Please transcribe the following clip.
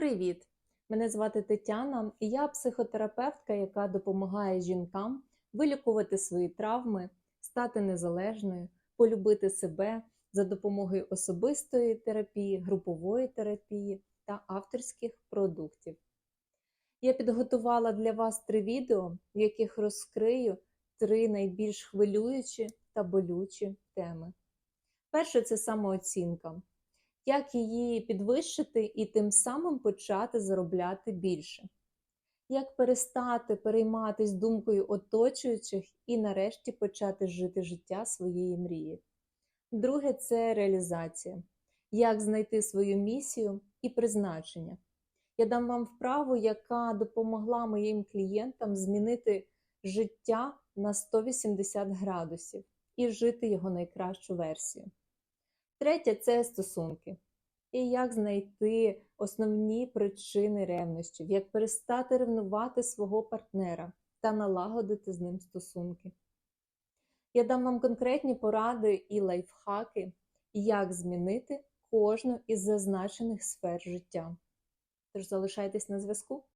Привіт! Мене звати Тетяна, і я психотерапевтка, яка допомагає жінкам вилікувати свої травми, стати незалежною, полюбити себе за допомогою особистої терапії, групової терапії та авторських продуктів. Я підготувала для вас три відео, в яких розкрию три найбільш хвилюючі та болючі теми. Перше це самооцінка як її підвищити і тим самим почати заробляти більше, як перестати перейматись думкою оточуючих і нарешті почати жити життя своєї мрії. Друге це реалізація, як знайти свою місію і призначення. Я дам вам вправу, яка допомогла моїм клієнтам змінити життя на 180 градусів і жити його найкращу версію. Третє це стосунки. І як знайти основні причини ревнощів, як перестати ревнувати свого партнера та налагодити з ним стосунки. Я дам вам конкретні поради і лайфхаки, як змінити кожну із зазначених сфер життя. Тож залишайтесь на зв'язку.